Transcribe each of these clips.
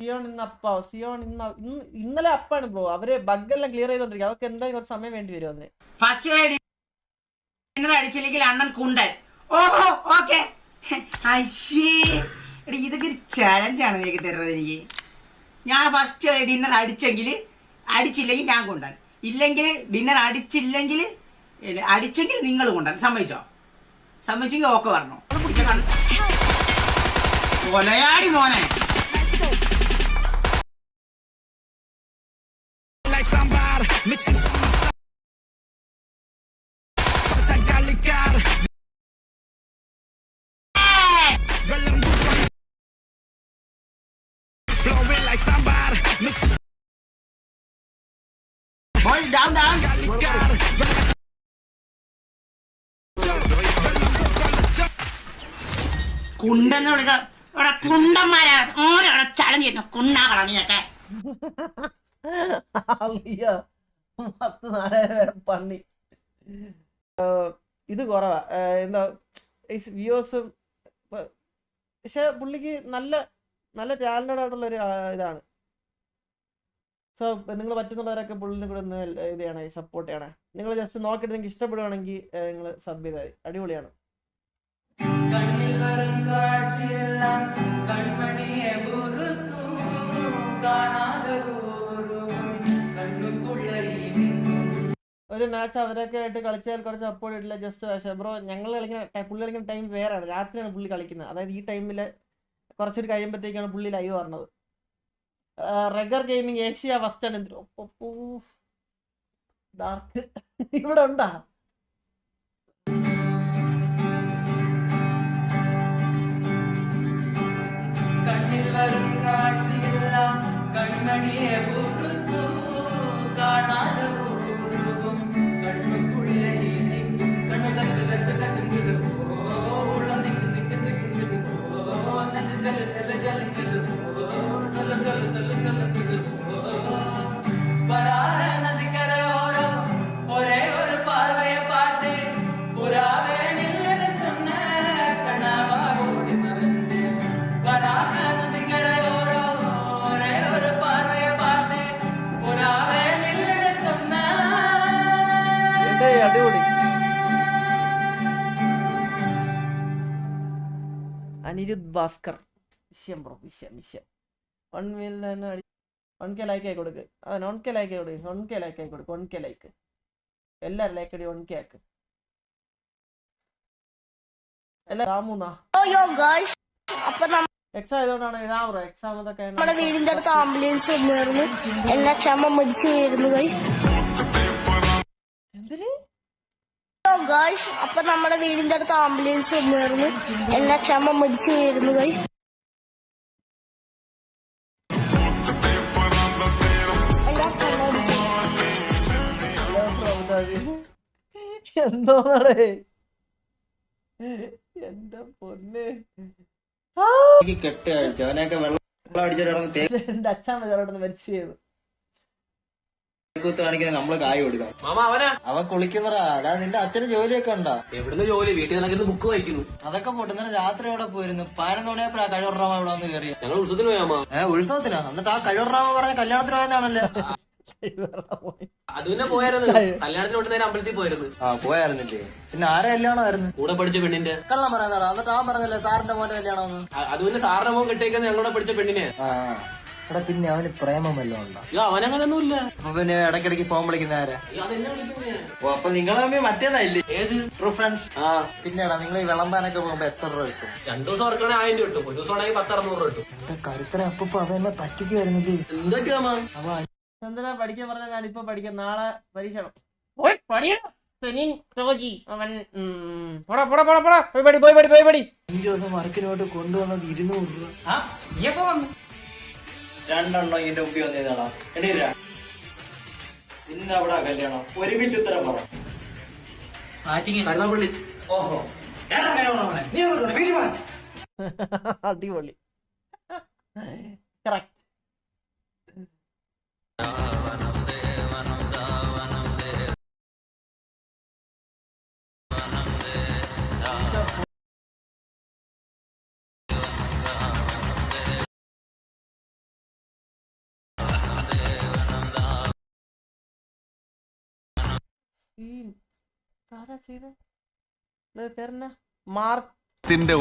Zion ഇന്ന് അപ്പ Zion ഇന്ന് ഇന്ന് ഇന്നലെ അപ്പാണ് ബ്രോ. അവർ ബഗ് എല്ലാം ക്ലിയർ ചെയ്തോണ്ടിരിക്കും അവർക്ക് എന്തായാലും കുറച്ച് സമയം വേണ്ടി വരും അന്ന്? ഫസ്റ്റ് ഡിന്നർ അടിച്ചില്ലെങ്കിൽ അണ്ണൻ കുണ്ടൻ. ഓഹോ ഓക്കെ. ഇതൊക്കെ ഒരു ചലഞ്ചാണ് നീക്ക് തരുന്നത് എനിക്ക്. ഞാൻ ഫസ്റ്റ് ഡിന്നർ അടിച്ചെങ്കിൽ അടിച്ചില്ലെങ്കിൽ ഞാൻ കൊണ്ടാൻ. ഇല്ലെങ്കിൽ ഡിന്നർ അടിച്ചില്ലെങ്കിൽ അടിച്ചെങ്കിൽ നിങ്ങൾ കൊണ്ടാൻ. സമ്മതിച്ചോ? സമ്മതിച്ചെങ്കിൽ ഓക്കെ പറഞ്ഞു. കൊലയാടി മോനെ. കുണ്ടെന്ന് വിളിക്ക. ഇവിടെ കുണ്ടന്മാരാ. ഓരോ നീയൊക്കെ അയ്യോ. പത്ത് നാലായിരം പണി. ഇത് കുറവാ. എന്താ വ്യൂവേഴ്സും പക്ഷെ പുള്ളിക്ക് നല്ല നല്ല ടാലന്റഡ് ആയിട്ടുള്ള ഒരു ഇതാണ്. സോ നിങ്ങൾ പറ്റുന്നുള്ളവരൊക്കെ പുള്ളിനെ കൂടെ ഒന്ന് ഇത് ചെയ്യണേ സപ്പോർട്ട് ചെയ്യണേ. നിങ്ങൾ ജസ്റ്റ് നോക്കിയിട്ട് നിങ്ങൾക്ക് ഇഷ്ടപ്പെടുകയാണെങ്കിൽ നിങ്ങൾ സബ് ചെയ്താൽ അടിപൊളിയാണ്. കണ്ണിൽ കാണാതെ ഒരു മാച്ച് അവരൊക്കെ ആയിട്ട് കളിച്ചാൽ കുറച്ച് സപ്പോർട്ട് ഇട്ടില്ല ജസ്റ്റ് പക്ഷേ ബ്രോ ഞങ്ങൾ കളിക്കുന്ന പുള്ളി കളിക്കുന്ന ടൈം വേറെയാണ് രാത്രിയാണ് പുള്ളി കളിക്കുന്നത്. അതായത് ഈ ടൈമിൽ കുറച്ചൊരു കഴിയുമ്പോഴത്തേക്കാണ് പുള്ളി ലൈവ് പറഞ്ഞത് റെഗർ ഗെയിമിങ് ഏഷ്യ ഫസ്റ്റ് ആണ്. ഡാർക്ക് ഇവിടെ ഉണ്ടാ? കണ്ണിൽ വരും കാഴ്ചയെല്ലാം കൺമണിയെ അടിപൊളി? അനിരുദ്ധ് ഭാസ്കർ. വിഷയം ബ്രോ വിഷയം വിഷയം വൺ മില്യൻ അടി വൺ കെ ലൈക്ക് ആയി കൊടുക്ക്. ആ വൺ കെ ലൈക്ക് ആയി കൊടുക്ക്. വൺ കെ ലൈക്ക് ആയി കൊടുക്ക്. വൺ കെ ലൈക്ക് എല്ലാവരും ലൈക്ക് അടി വൺ കെ ആക്ക് എല്ലാ രാമുന്നാ യോ ഗൈസ് അപ്പൊ എക്സാം ആയതുകൊണ്ടാണ് എഴുതാൻ ബ്രോ. എക്സാം ഇതൊക്കെ നമ്മുടെ വീടിന്റെ അടുത്ത് ആംബുലൻസ് വന്നായിരുന്നു. എല്ലാ ക്ഷമ മരിച്ചു ഗൈസ് അപ്പൊ നമ്മുടെ വീടിന്റെ അടുത്ത് ആംബുലൻസ് വന്നായിരുന്നു. എല്ലാ ക്ഷമ മരിച്ചു പോയിരുന്നു എന്തോന്നടേ? എന്റെ പൊന്നെ. ആ! എന്റെ അച്ഛൻ ചെറുപ്പം മരിച്ചു ചെയ്തു നമ്മൾ കായ് കൊടുക്കാം മാമ അവനാ? അവൻ കുളിക്കുന്നറാ അതാ നിന്റെ അച്ഛന് ജോലിയൊക്കെ ഉണ്ടോ എവിടുന്ന് ജോലി? വീട്ടിൽ നിന്നൊക്കെ ബുക്ക് വായിക്കുന്നു. അതൊക്കെ പോട്ടെ ഇന്നലെ രാത്രി അവിടെ പോയിരുന്നു പതിനൊന്ന് മണിയപ്പോഴാ കഴിവറാമ ഇവിടെ വന്ന് കയറി ഞങ്ങൾ ഉത്സവത്തിന് പോയാ ഉത്സവത്തിനാ എന്നിട്ട് ആ കഴിവറാമ പറഞ്ഞ കല്യാണത്തിന് പോയതാണല്ലേ അത് പിന്നെ പോയായിരുന്നു കല്യാണത്തിന് കൊണ്ട് നേരെ അമ്പലത്തിൽ പോയിരുന്നു. ആ പോയായിരുന്നില്ലേ പിന്നെ ആരെ കല്യാണമായിരുന്നു കൂടെ പഠിച്ച പെണ്ണിന്റെ. കള്ളം പറയാന്നാടാ എന്നിട്ട് ആ പറഞ്ഞല്ലേ സാറിന്റെ മോന്റെ കല്യാണം അത് പിന്നെ സാറിന്റെ മോൻ കിട്ടിയേക്കുന്നത് ഞങ്ങളുടെ പഠിച്ച പെണ്ണിനെ. എടാ പിന്നെ അവന് പ്രേമമല്ലോ അവനങ്ങനൊന്നുമില്ല ഉണ്ടോ? അവനങ്ങനൊന്നും ഇല്ല അപ്പൊ പിന്നെ ഇടക്കിടക്ക് ഫോൺ വിളിക്കുന്ന ആരാ? ഓ അപ്പൊ നിങ്ങൾ തമ്മിൽ മറ്റേതായില്ലേ? ഏത്? പ്രിഫറൻസ് ഫ്രണ്ട്സ് ആ. പിന്നെടാ നിങ്ങൾ ഈ വിളമ്പാനൊക്കെ പോകുമ്പോ എത്ര രൂപ കിട്ടും? രണ്ടു ദിവസം ഉറക്കണേ ആയിരം രൂപ കിട്ടും. ഒരു ദിവസം ആണെങ്കിൽ പത്ത് അറുന്നൂറ് രൂപ കിട്ടും. എന്റെ കരുത്തര അപ്പൊ അതെന്നെ പറ്റിക്ക് വരുന്നത്. എന്തൊക്കെയാ അപ്പൊ ചന്ദ്രൻ പഠിക്കാൻ പറഞ്ഞ ഞാൻ ഇപ്പൊ പഠിക്കാം. നാളെ പരീക്ഷ ആണ്. പോയി പഠിക്കണം. സെനിൻ റോജി അവൻ ഉം, പോടാ പോടാ പോടാ പോടാ. പോയി പടി പോയി പടി പോയി പടി അഞ്ചു ദിവസം വർക്കിനോട്ട് കൊണ്ടുവന്നത് ഇരുന്നൂറ് രൂപ. ആ നീയൊക്കെ വന്നു? രണ്ടെണ്ണം ഇതിന്റെ ഉപ്പി വന്നേതാടാ. എണീരാ ഇന്ന് അവിടെ കല്യാണം. ഒരുമിച്ച് ഉത്തരം പറ. ഓഹോ. അടിപൊളി. കല്യാണം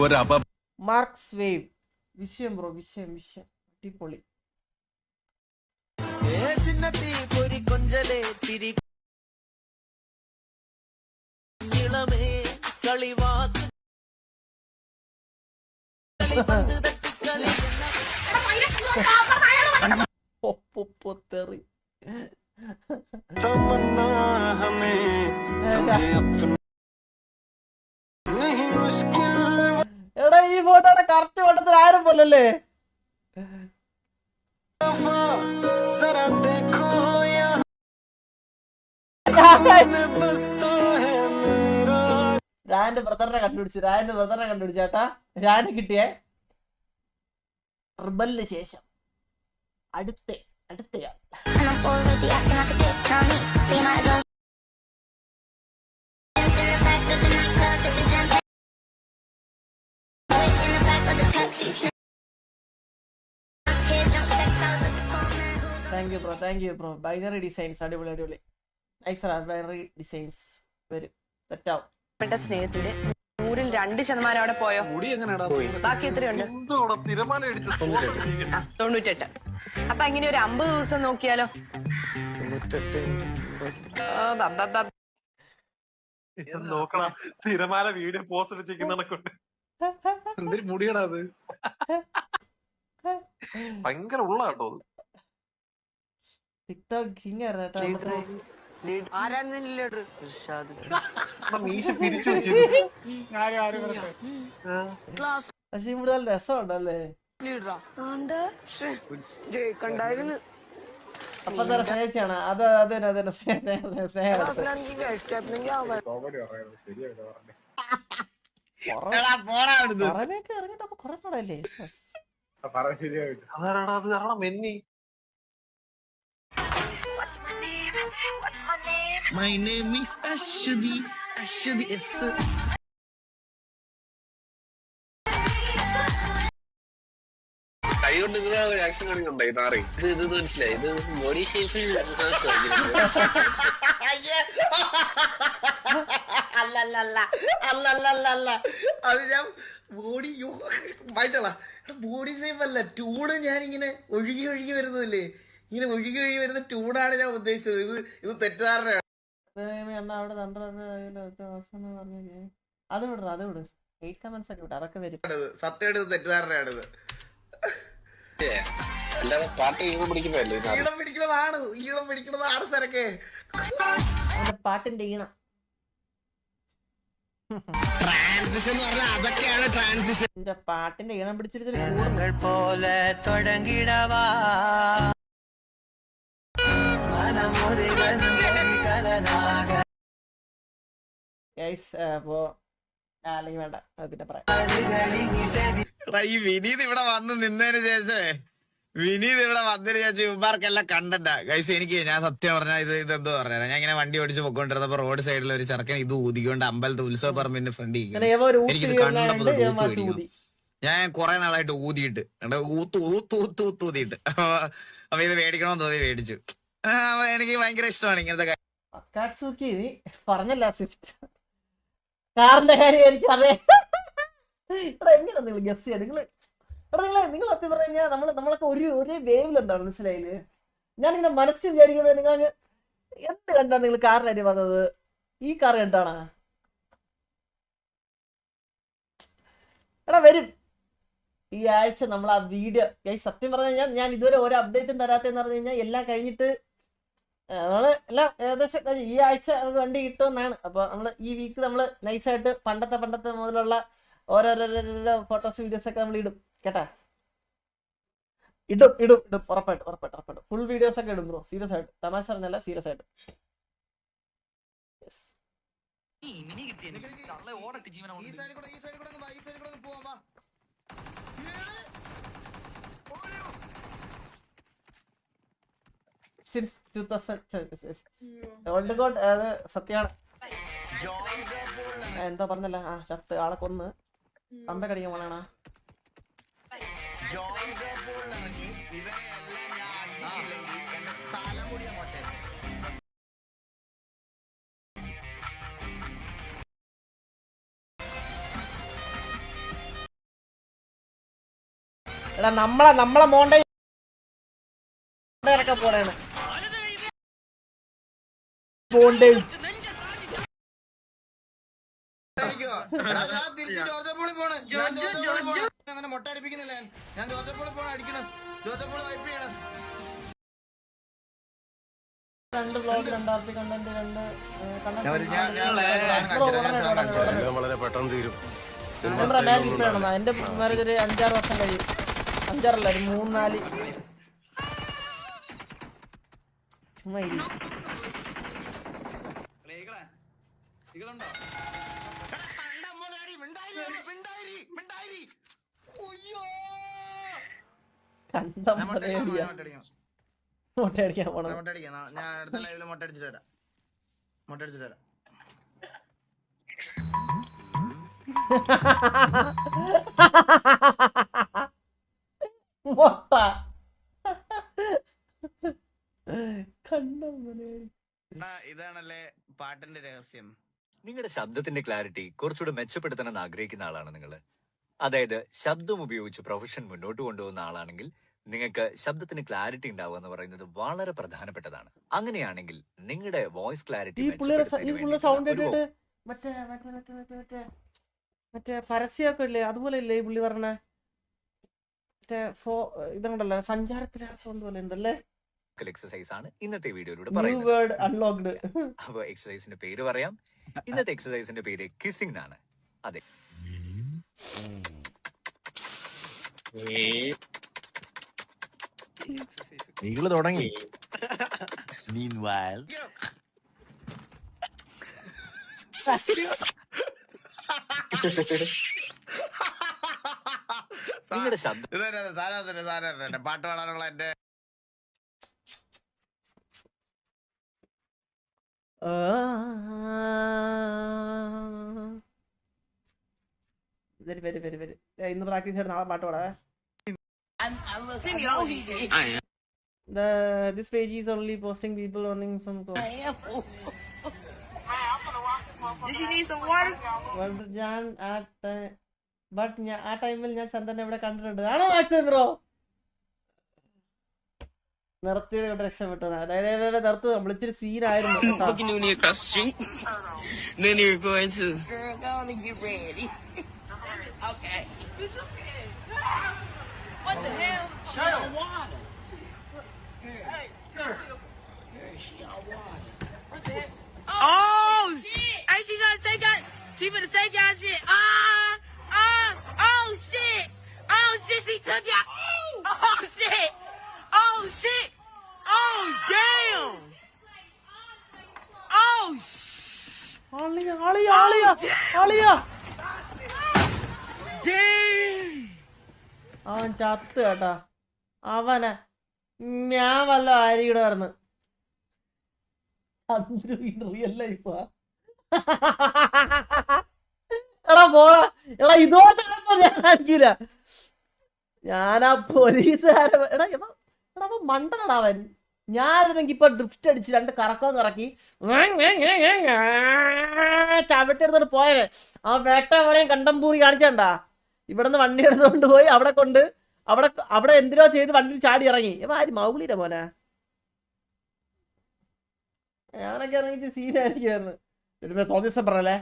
ഒരു മാർക്സ് വേവ്. വിഷയം ബ്രോ വിഷയം വിഷയം. അടിപൊളി. ത്തിന്റെ ഒരു അപ മാർക്സ് വേവ് വിഷയം ബ്രോ വിഷയം വിഷയം അടിപൊളി ഒപ്പൊത്തെറി എടാ ഈ ഫോട്ടോ കറക്റ്റ് വട്ടത്തിൽ ആരും പോലല്ലേ? രാന്റെ ബ്രദറിനെ കണ്ടുപിടിച്ചു രാന്റെ ബ്രദറിനെ കണ്ടുപിടിച്ചു ചേട്ടാ. രാന് കിട്ടിയേ റിബലിന് ശേഷം അടുത്ത അടുത്തയാൾ thank you bro thank you bro binary designs അടിപൊളി അടിപൊളി. നൈസ് ബൈനറി ഡിസൈൻസ് വരും. തെറ്റാവും പ്പെട്ട സ്നേഹത്തിന്റെ നൂറിൽ രണ്ട് ശതമാനം അവിടെ പോയോ? ബാക്കി എത്രയുണ്ട്? ആ, തൊണ്ണൂറ്റെട്ട്. അപ്പൊ അങ്ങനെ ഒരു അമ്പത് ദിവസം നോക്കിയാലോ? ഓ. നോക്കണം. തിരമാല വീഡിയോ പോസ്റ്റ് വെച്ചിരിക്കുന്നതൊക്കെ എന്തൊരു മുടിയടാ അത്? ഭയങ്കര ഉള്ള കേട്ടോ അത്. ടിക്ടോക്ക് കിങ് ആയിരുന്നു കേട്ടോ പക്ഷെ ഇവിടെ നല്ല രസമുണ്ടല്ലേ? അപ്പൊ തന്നെ സ്നേഹിച്ചാണ്. അത് അത് തന്നെ സ്നേഹം തന്നെ സ്നേഹം സ്നേഹം. കുറേയൊക്കെ ഇറങ്ങിട്ട് അപ്പൊ കുറെ നാളല്ലേ ഈസ് അശ്വതി അശ്വതി എസ് കൈകൊണ്ട് ഇങ്ങനെ റിയാക്ഷൻ കാണിക്കണ്ടേ നാറി ഇത് ഇത് മനസ്സിലായി? ഇത് ബോഡി ഷേപ്പിൽ അല്ലല്ലല്ല. അല്ലല്ലല്ല അത് ഞാൻ ബോഡി വായിച്ചോളാ. ബോഡി ഷേപ്പ് അല്ല ടൂണ് ഞാൻ ഇങ്ങനെ ഒഴുകി ഒഴുകി വരുന്നതല്ലേ? ഇങ്ങനെ ഒഴുകി ഒഴുകി വരുന്ന ടൂണാണ് ഞാൻ ഉദ്ദേശിച്ചത്. ഇത് ഇത് തെറ്റിദ്ധാരണയാണ്. എന്നാ അവിടെ അവസാനം പറഞ്ഞു അത് വിടറ അത് വിട്. എയ്റ്റ് കമന്റ്സ് ഒക്കെ വിട് അതൊക്കെ വരും. സത്യം തെറ്റിദ്ധാരണയാണിത് അല്ലാതെ പാട്ട് ഈണം പിടിക്കുന്നതല്ലേ ഇത്? ഈളം പിടിക്കുന്നതാണ് ഈളം പിടിക്കുന്നതാണ് സരക്കെ പാട്ടിന്റെ ഈണം. ട്രാൻസിഷൻ എന്ന് പറഞ്ഞാൽ അതൊക്കെയാണ് ട്രാൻസിഷൻ പാട്ടിന്റെ ഈണം പിടിച്ചിരുന്നൊരു പോലെ തുടങ്ങിടവാ. അപ്പോ ആ, അല്ലെങ്കിൽ വേണ്ട അത് പിന്നെ പറയാം. എടാ ഈ വിനീത് ഇവിടെ വന്ന് നിന്നതിന് ശേഷമേ വിനീത് ഇവിടെ വന്നതിന് ശേഷം ഇവന്മാർക്കെല്ലാം കണ്ടണ്ട ഗൈസ് എനിക്ക് ഞാൻ സത്യം പറഞ്ഞാൽ ഇത് ഇതെന്തോ പറഞ്ഞാ ഞാൻ ഇങ്ങനെ വണ്ടി ഓടിച്ച് പൊക്കോണ്ടിരുന്നപ്പോ റോഡ് സൈഡിൽ ഒരു ചെറുക്കൻ ഇത് ഊതിക്കൊണ്ട് അമ്പലത്തെ ഉത്സവ പറമ്പിന്റെ ഫ്രണ്ട് എനിക്കിത് കണ്ടപ്പോ ഞാൻ ഊത്ത് മാറ്റി ഊതി. ഞാൻ കുറെ നാളായിട്ട് ഊതിയിട്ട് ഊത്ത് ഊത്ത് ഊത്ത് ഊത്ത് ഊതിയിട്ട്. അപ്പൊ ഇത് മേടിക്കണമെന്ന് തോന്നി മേടിച്ചു. എനിക്ക് ഭയങ്കര ഇഷ്ടമാണ് ഇങ്ങനത്തെ കാര്യം അക്കാട്സുക്കി പറഞ്ഞല്ല സ്വിഫ്റ്റ്. കാറിന്റെ കാര്യം എനിക്ക് അതെ എടാ എങ്ങനെ നിങ്ങൾ ഗസ് ചെയ്യാം? നിങ്ങൾ എടാ നിങ്ങൾ സത്യം പറഞ്ഞു കഴിഞ്ഞാൽ നമ്മൾ നമ്മളൊക്കെ ഒരു ഒരേ വേവിൽ എന്താണ് മനസ്സിലായില്ലേ? ഞാനിങ്ങനെ മനസ്സിൽ വിചാരിക്കുന്നത് നിങ്ങൾ എന്ത് കണ്ടാണ് നിങ്ങൾ കാറിന്റെ കാര്യം വന്നത്? ഈ കാർ കണ്ടാണ്? എടാ വരും. ഈ ആഴ്ച നമ്മൾ ആ വീഡിയോ സത്യം പറഞ്ഞു കഴിഞ്ഞാൽ ഞാൻ ഇതുവരെ ഒരു അപ്ഡേറ്റും തരാത്തെന്ന് പറഞ്ഞു കഴിഞ്ഞാൽ എല്ലാം കഴിഞ്ഞിട്ട് നമ്മൾ എല്ലാം ഏകദേശം ഈ ആഴ്ച നമുക്ക് വണ്ടി കിട്ടുമെന്നാണ്. അപ്പൊ നമ്മൾ ഈ വീക്ക് നമ്മൾ നൈസായിട്ട് പണ്ടത്തെ പണ്ടത്തെ മുതലുള്ള ഓരോരോരോ ഫോട്ടോസ് വീഡിയോസ് ഒക്കെ നമ്മൾ ഇടും. കേട്ടാ? ഇടും ഇടും ഇടും. ഉറപ്പായിട്ട് ഉറപ്പായിട്ട് ഉറപ്പായിട്ട്. ഫുൾ വീഡിയോസ് ഒക്കെ ഇടും ബ്രോ സീരിയസ് ആയിട്ട്. തമാശ പറഞ്ഞല്ല സീരിയസ് ആയിട്ട്. Yes. സിൻസ് ടു ഓൾഡ് അത് സത്യമാണ്? എന്താ പറഞ്ഞല്ല. ആ ചത്ത് ആളെ കൊന്ന്. അമ്പക്കടിക്കാൻ പോണാണ്. എടാ നമ്മളെ നമ്മളെ മോണ്ടേ ഇറക്കാൻ പോണേണ്. അങ്ങനെ മുട്ട അടിപ്പിക്കുന്നില്ല ഞാൻ. പോണ അടിക്കണം. വൈപ്പ് ചെയ്യണം. Blog content. വളരെ പെട്ടെന്ന് തീരും. എന്റെ മാരേജ് ഒരു അഞ്ചാറ് വർഷം കഴിയും. അഞ്ചാറല്ല ഒരു മൂന്നാൽ. നാല് ചുമ്മാ. കണ്ടം ഞാൻ മുട്ട അടിക്കാം, പറയാ ഞാൻ മുട്ട അടിക്കാം. പോണം ഞാൻ അടുത്ത ലൈവിൽ മുട്ട അടിച്ചിട്ട് വരാം. മുട്ട അടിച്ചിട്ട് വരാം. മൊട്ട. കണ്ടം ഇതാണല്ലേ പാട്ടിന്റെ രഹസ്യം. നിങ്ങളുടെ ശബ്ദത്തിന്റെ ക്ലാരിറ്റി കുറച്ചുകൂടെ മെച്ചപ്പെടുത്തണമെന്ന് ആഗ്രഹിക്കുന്ന ആളാണ് നിങ്ങൾ അതായത് ശബ്ദം ഉപയോഗിച്ച് പ്രൊഫഷൻ മുന്നോട്ട് കൊണ്ടുപോകുന്ന ആളാണെങ്കിൽ നിങ്ങൾക്ക് ശബ്ദത്തിന് ക്ലാരിറ്റി ഉണ്ടാവുക എന്ന് പറയുന്നത് വളരെ പ്രധാനപ്പെട്ടതാണ്. അങ്ങനെയാണെങ്കിൽ നിങ്ങളുടെ വോയിസ് ക്ലാരിറ്റി മറ്റേ മറ്റേ മറ്റേ പരസ്യമൊക്കെ ഇല്ലേ? അതുപോലെ ഇല്ലേ ഈ പുള്ളി പറഞ്ഞ? മറ്റേ ഫോ ഇതുണ്ടല്ലോ സഞ്ചാരത്തിലെ സൗണ്ട് പോലെ ഉണ്ടല്ലേ? എക്സസൈസ് ആണ് ഇന്നത്തെ വീഡിയോയിലൂടെ പറയുന്നത്. അൺലോക്ഡ് അപ്പൊ എക്സസൈസിന്റെ പേര് പറയാം. ഇന്നത്തെ എക്സസൈസിന്റെ പേര് കിസിംഗ് എന്നാണ്. അതെ. നീകൾ തുടങ്ങി. നിങ്ങളുടെ ശബ്ദം. ഇത്? തന്നെ സാധനം തന്നെ സാധനം തന്നെ പാട്ട് പാടാനുള്ള എന്റെ വരി വരി വരി വരി ഇന്ന് പ്രാക്ടീസ് ചെയ്ത് നാളെ പാട്ട് പാടാ The this page is only posting people earning from course. Does she need some water? But ഞാൻ ആ ബട്ട് ആ ടൈമിൽ ഞാൻ ചന്ദനെ ഇവിടെ കണ്ടിട്ടുണ്ട് ആണോ മാക്സ് ബ്രോ നിർത്തിയത് കൊണ്ട് രക്ഷപ്പെട്ടു നിർത്ത് നമ്മളിച്ചിരി സീനായിരുന്നു കേട്ടോ. across the street. then you're going to. Girl, go on and get ready. okay. It's okay. What the hell? Shut up. water. Hey, Oh! Hey, she trying to take out. She finna take out shit. Ah! Ah! Oh shit! Oh shit! She took out. Oh shit! Oh shit! Oh damn! Oh shh. ആളിയ ആളിയ ആളിയ. Damn! അവൻ ചത്ത് കേട്ടാ. അവനെ ഞാൻ വല്ല ആര്യയുടെ വരുന്നു real ലൈഫാ എടാ പോടാ. എടാ ഇതോടെ ഞാൻ കാണിക്കില്ല ഞാനാ പോലീസുകാരെ എടാ എടാ മണ്ടനടാ അവൻ. ഞാനിതെങ്കി ഇപ്പൊ ഡ്രിഫ്റ്റ് അടിച്ച് രണ്ട് കറക്കം ഇറക്കി. ചവിട്ടെടുത്തിട്ട് പോയത് ആ വേട്ടവളെയും കണ്ടംപൂറി കാണിച്ചണ്ടാ. ഇവിടുന്ന് വണ്ടി എടുത്തുകൊണ്ട് പോയി അവിടെ കൊണ്ട് അവിടെ അവിടെ എന്തിനോ ചെയ്ത് വണ്ടി ചാടി ഇറങ്ങി. ആര് മൗലിയുടെ മോനെ. ഞാനൊക്കെ ഇറങ്ങിച്ച് സീനായിരിക്കുന്നു ഒരു തോന്നിയ ദിവസം പറഞ്ഞല്ലേ.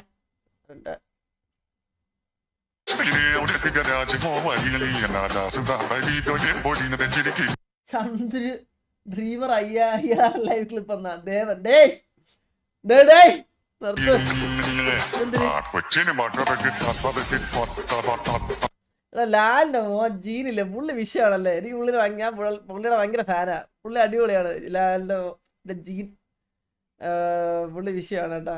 Chandr dreamer live clip Devan day day day നിർത്ത് എന്തിന് എടാ ലാലിന്റെ മോ ജീനില്ലേ പുള്ളി വിഷയമാണല്ലേ എനിക്ക് പുള്ളിനെ വാങ്ങിയാ പുള്ളിയുടെ ഭയങ്കര ഫാനാ പുള്ളി അടിപൊളിയാണ് മോ- ജീൻ പുള്ളി വിഷയമാണ് കേട്ടാ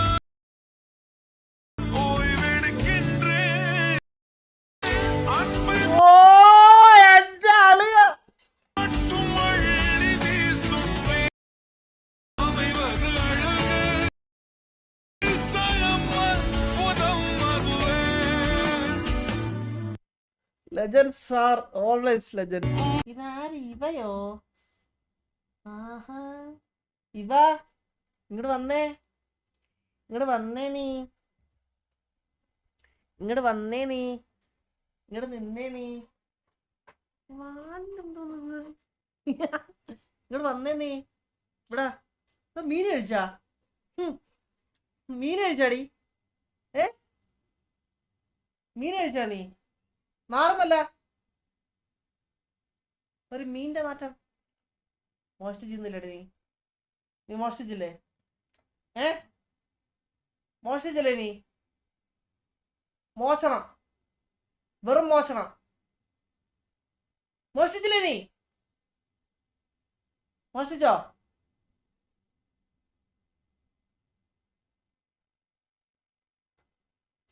ലെജൻസ് ആർ ഓൾവേസ് ലെജൻസ് ഇതാര്? ഇവയോ? ആഹാ. ഇവ? ഇങ്ങോട്ട് വന്നേ. ഇങ്ങോട്ട് വന്നേ നീ. ഇങ്ങോട്ട് വന്നേ നീ. ഇങ്ങോട്ട് നിന്നേ നീ? ഇങ്ങോട്ട് വന്നേ നീ. ഇവിടെ. മീൻ കഴിച്ചാ. മീൻ കഴിച്ചാടി. ഏ? മീൻ കഴിച്ചാ നീ? നാളെന്നല്ല. ഒരു മീന്റെ നാറ്റം. മോഷ്ടിച്ചില്ലേ നീ. നീ മോഷ്ടിച്ചില്ലേ? ഏ? മോഷ്ടിച്ചില്ലേ നീ? മോഷണം. വെറും മോഷണം. മോഷ്ടിച്ചില്ലേ നീ? മോഷ്ടിച്ചോ?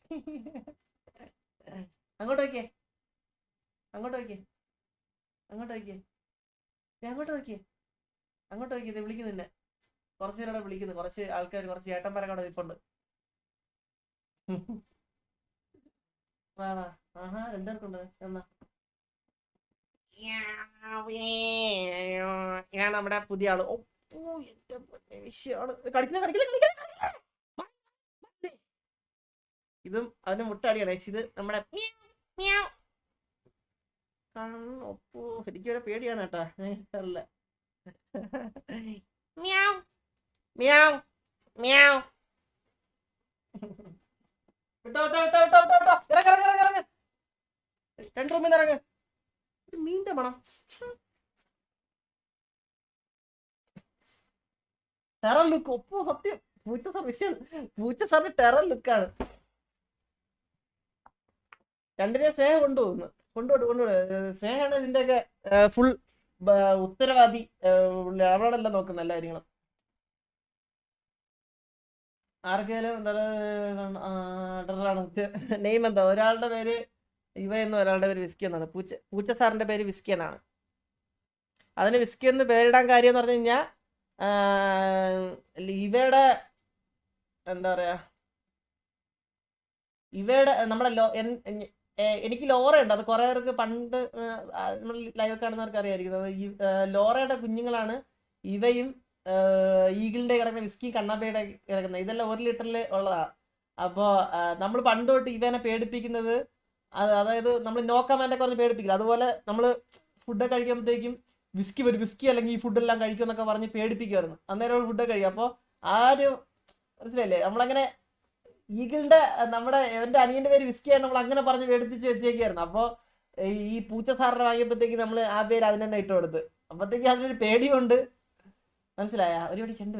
അങ്ങോട്ട് നോക്കിയേ. അങ്ങോട്ട് നോക്കിയേ. അങ്ങോട്ട് നോക്കിയേ. അങ്ങോട്ട് നോക്കിയേ. അങ്ങോട്ട് നോക്കിയേ ദേ വിളിക്കുന്നു നിന്നെ. കുറച്ച് പേരോടെ വിളിക്കുന്നു. കുറച്ച് ആൾക്കാർ കുറച്ച് ഏട്ടന്മാരൊക്കെ അവിടെ നിൽപ്പുണ്ട് വാ വാ. ആഹാ രണ്ടുപേർക്കുണ്ട് എന്നാ? ഞാൻ നമ്മുടെ പുതിയ ആൾ. ഓ. ഇതും അതിന് മുട്ടടിയാണ് ഇത് നമ്മുടെ ഒപ്പോ. ശരിക്കും ഒരു പേടിയാണ് കേട്ടാ. എനിക്കറിയില്ല മ്യാവ്. മ്യാവ്. മ്യാവ്. വിട്ടോ വിട്ടോ വിട്ടോ വിട്ടോ വിട്ടോ വിട്ടോ. ഇറങ്ങ് ഇറങ്ങ് ഇറങ്ങ് ഇറങ്ങ്. രണ്ട് റൂമിൽ നിന്ന് ഇറങ്ങ്. ഒരു മീന്റെ മണം. Terror look. ഒപ്പോ സത്യം. പൂച്ച സർ വിഷയം പൂച്ച സാറിന് ടെറർ ലുക്കാണ്. രണ്ടിനെ സ്നേഹം കൊണ്ടുപോകുന്നു. കൊണ്ടുപോട്ട് കൊണ്ടുപോട്ട് സ്നേഹമാണ് ഇതിന്റെയൊക്കെ ഫുൾ ഉത്തരവാദി അവളോടല്ല നോക്കുന്ന എല്ലാ കാര്യങ്ങളും. ആർക്കെങ്കിലും ഡറാണ് നെയിം എന്താ? ഒരാളുടെ പേര് ഇവ എന്ന ഒരാളുടെ പേര് വിസ്കി എന്നാണ്. പൂച്ച പൂച്ച സാറിന്റെ പേര് വിസ്കി എന്നാണ്. അതിന് വിസ്കി എന്ന് പേരിടാൻ കാര്യം എന്ന് പറഞ്ഞു കഴിഞ്ഞാൽ ഇവയുടെ എന്താ പറയാ ഇവയുടെ നമ്മളെ ലോ എനിക്ക് ലോറ ഉണ്ട് അത് കുറെ പേർക്ക് പണ്ട് നമ്മൾ ലൈവ് കാണുന്നവർക്ക് അറിയായിരിക്കും ഈ ലോറയുടെ കുഞ്ഞുങ്ങളാണ് ഇവയും ഈഗിളിന്റെ കിടക്കുന്ന വിസ്കി കണ്ണാപ്പയുടെ കിടക്കുന്ന ഇതെല്ലാം ഒരു ലിറ്ററിൽ ഉള്ളതാണ് അപ്പോൾ നമ്മൾ പണ്ട് തൊട്ട് ഇവനെ പേടിപ്പിക്കുന്നത് അത് അതായത് നമ്മൾ നോക്കാമാന്റെ കുറഞ്ഞ് പേടിപ്പിക്കില്ല. അതുപോലെ നമ്മൾ ഫുഡ് കഴിക്കുമ്പോഴത്തേക്കും വിസ്കി ഒരു വിസ്കി അല്ലെങ്കിൽ ഈ ഫുഡെല്ലാം കഴിക്കും എന്നൊക്കെ പറഞ്ഞ് പേടിപ്പിക്കുമായിരുന്നു അന്നേരം ഫുഡ് കഴിക്കും. അപ്പോൾ ആ ഒരു മനസ്സിലായില്ലേ? നമ്മളങ്ങനെ ഈഗിളിന്റെ നമ്മുടെ എന്റെ അനിയന്റെ പേര് വിസ്കിയാണ് നമ്മൾ അങ്ങനെ പറഞ്ഞ് പേടിപ്പിച്ച് വെച്ചേക്കായിരുന്നു. അപ്പോൾ ഈ പൂച്ച സാറിനെ വാങ്ങിയപ്പോഴത്തേക്ക് നമ്മൾ ആ പേര് അതിന് തന്നെ ഇട്ട് കൊടുത്ത് അതിനൊരു പേടിയുണ്ട്. മനസ്സിലായ? ഒരു പടി കണ്ടു